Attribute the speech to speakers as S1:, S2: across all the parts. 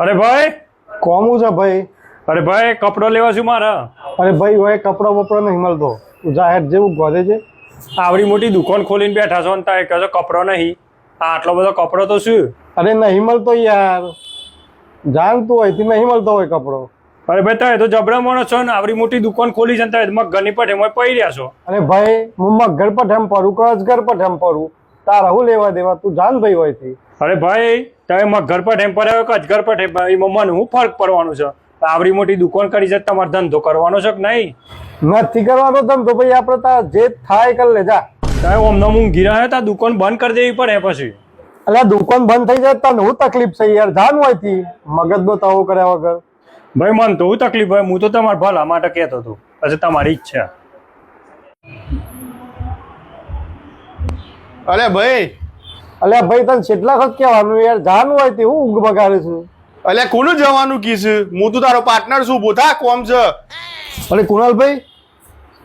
S1: અરે ભાઈ!
S2: કોમું છે ભાઈ?
S1: અરે ભાઈ કપડો લેવા છું મારા.
S2: અરે ભાઈ હોય કપડો બપડો નહીં મળતો. જાહેર જેવું ગોધે છે.
S1: આવડી મોટી દુકાન ખોલીને બેઠા છો ને તારે કહો કપડો નહીં. આટલો બધો કપડો તો શું?
S2: અરે નહીં મળતો યાર. જાણતું હોયથી નહીં મળતો હોય કપડો.
S1: અરે ભાઈ તમે તો જબરા માણસ છો ને આવડી મોટી દુકાન ખોલી છે ને તમે ઘરની પઠે મેં પડી રહ્યા છો.
S2: અને ભાઈ હું મગર પર એમ પડું કે ઘર પઠે પડું? તારા હું લેવા દેવા? તું જાન ભાઈ હોયથી
S1: અરે ભાઈ તમે ઘર પર ટેમ્પર આવ્યો કે અજગર પર ટેમ્પર એ મમ્માને હું ફરક પડવાનું છે. આવડી મોટી દુકાન કરી છે તમારે ધંધો કરવાનો છે કે નહીં?
S2: નથી કરવાનો તમ તો ભાઈ આપણે તા જે થાય કર લેજા.
S1: તમે ઓમના ઊંઘી ગીરા હતા દુકાન બંધ કરી દેવી પડે પછી.
S2: એટલે આ દુકાન બંધ થઈ જાય તને હું તકલીફ છે યાર? જાણ હોયથી મગજનો તાવો કર્યા વગર.
S1: ભાઈ મન તો હું તકલીફ હોય હું તો તમારા ભલા માટે કહેતો હતો. પછી તમારી ઈચ્છા.
S3: અરે ભાઈ
S2: અલ્યા ભાઈ તને કેટલા વખત કહેવાનું યાર હોય તે હું ઊંઘ બગાડે છું.
S3: અલ્યા કોનું જવાનું કીશ હું તો તારો પાર્ટનર છું બોથા કોમ છે.
S2: અરે કુણાલભાઈ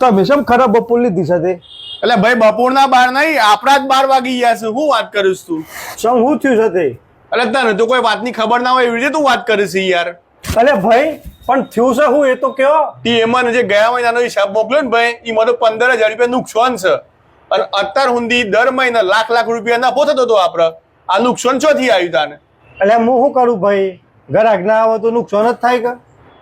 S2: તમે શેમ ખરાબ બપોર લીધી સાથે
S3: એટલે ભાઈ બપોરના બાર નહીં આપણા જ બાર વાગી ગયા છે. હું વાત કરીશ તું?
S2: શું હું થયું છે
S3: તે? એટલે તને તો કોઈ વાતની ખબર ના હોય એવી રીતે તું વાત કરીશ યાર.
S2: અરે ભાઈ પણ થયું છે હું એ તો કયો?
S3: તી એમાં જે ગયા મહિનાનો હિસાબ મોકલ્યો ને ભાઈ એ મને પંદર હજાર રૂપિયા નુકસાન છે. અને અત્યાર સુધી દર મહિને લાખ લાખ રૂપિયા નફો થતો હતો આપડે. આ નુકસાન ચોથી આવ્યું તાને.
S2: એટલે હું શું કરું ભાઈ? ઘરાક ના આવે તો નુકસાન જ થાય કે?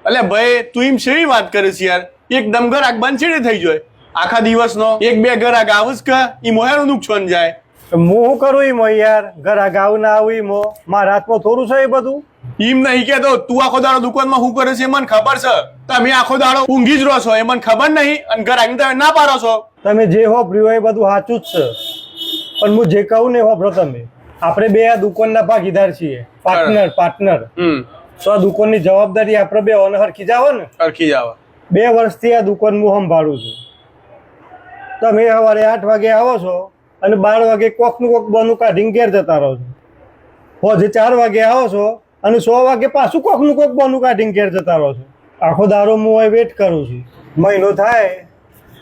S3: એટલે ભાઈ તું એમ શેવી વાત કરીશ યાર? એકદમ ઘરાક બંધ છેડે થઈ જાય. આખા દિવસનો એક બે ઘરાક આવું કે એ મોયાનું નુકસાન જાય.
S2: હું શું કરું એમ યાર? ઘરાક આવું ના આવું એમ મારા હાથમાં થોડું છે એ બધું?
S3: એમ નહીં કેતો તું આખો દાડો દુકાનમાં શું કરે છે મને ખબર છે. તમે આખો દાડો ઊંઘી જ રહો છો એ મને ખબર નહીં અને ગ્રાહકને તમે ના પાડો છો.
S2: તમે જે હો પ્રિયો એ બધું સાચું જ છે. પણ હું જે કહું ને હોભરો તમે. આપણે બે આ દુકાનના ભાગીદાર છીએ પાર્ટનર પાર્ટનર તો આ દુકાનની જવાબદારી આપણે બે ઓને હરખી જાવ ને.
S3: હરખી જાવ
S2: બે વર્ષથી આ દુકાન હું સંભાળું છું. તમે સવારે આઠ વાગે આવો છો અને બાર વાગે કોકનું કોક બનું કાઢીને ઘેર જતા રહો છો. હોજે ચાર વાગે આવો છો અને સો વાગે પાછું કોકનું કોક બોનું કાઢીને ઘેર જતા રહો છો. આખો દારો હું હોય વેટ કરું છું. મહિનો થાય,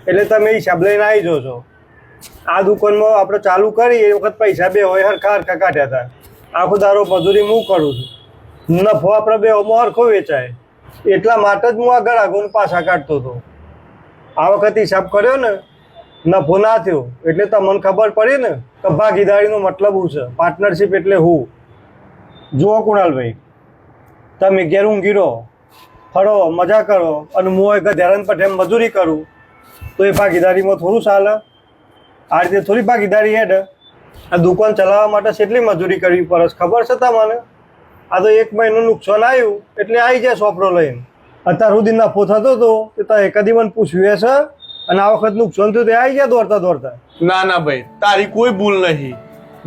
S2: એટલે તમે હિસાબ લઈને આવી જાઓ છો. આ દુકાનમાં આપણે ચાલુ કરી, એ વખત પૈસા બે હોય, હરખા હરખા કાઢ્યા હતા. આખો દારો મજૂરી હું કરું છું. નફો આપણે બે હરખો વેચાય. એટલા માટે જ હું આ ગળાગોને પાછા કાઢતો હતો. આ વખત હિસાબ કર્યો ને, નફો ના થયો. એટલે તમને ખબર પડી ને કે ભાગીદારીનો મતલબ હું છે? પાર્ટનરશિપ એટલે હું. જુઓ કુણાલભાઈ, તમે ઘેર ઊંઘી રહો ફરો, મજા કરો અને હું એક ધ્યાન પર એમ મજૂરી કરું, તો એ ભાગીદારીમાં થોડું ચાલે આ રીતે થોડી ભાગીદારી હેડ. આ દુકાન ચલાવવા માટે કેટલી મજૂરી કરવી પડે ખબર છે તમને? આ તો એક મહિનું નુકસાન આવ્યું, એટલે આવી જાય સોપડો લઈને. અત્યાર સુધી નફો થતો હતો તે તો કદી મને પૂછ્યું છે અને આ વખત નુકસાન થયું તે આવી ગયા દોડતા દોડતા?
S3: ના ના ભાઈ, તારી કોઈ ભૂલ નહીં.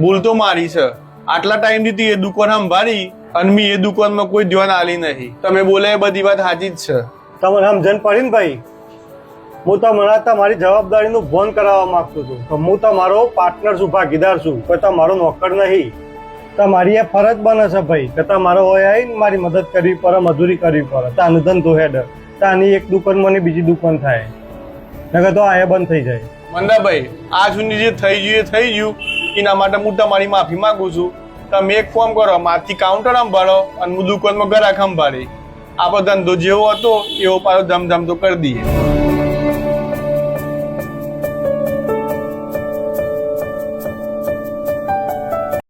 S3: ભૂલ તો મારી છે. આટલા ટાઈમથી એ દુકાન સંભાળી અને મી એ દુકાનમાં કોઈ ધ્યાન આલી નહીં. તમે બોલે બધી વાત સાચી જ છે.
S2: તમારે સમજણ પડી ને ભાઈ. હું તો તમને તમારી જવાબદારીનું ભોન કરાવવા માંગતો છું તો હું તમારો પાર્ટનર છું ભાગીદાર છું કોઈ તમારો નોકર નહીં. તમારી એ ફરજ બને છે ભાઈ કે તમારો હોય આવીને મારી મદદ કરવી પડે મજૂરી કરવી પડે. તાનું ધંધો હેડ. તાની એક દુકાન મને બીજી દુકાન થાય. નગર તો આયા બંધ થઈ જાય.
S3: મંદાભાઈ આ સુધી જે થઈ ગયું એ થઈ ગયું. એના માટે હું તમારી માફી માંગુ છું. તમે એક ફોર્મ કરો માથી કાઉન્ટર સંભાળો અને હું દુકાનમાં ગ્રાહક સંભાળી આપણો ધંધો જેવો હતો, એવો પાછો ધમધમ તો કરી દઈએ.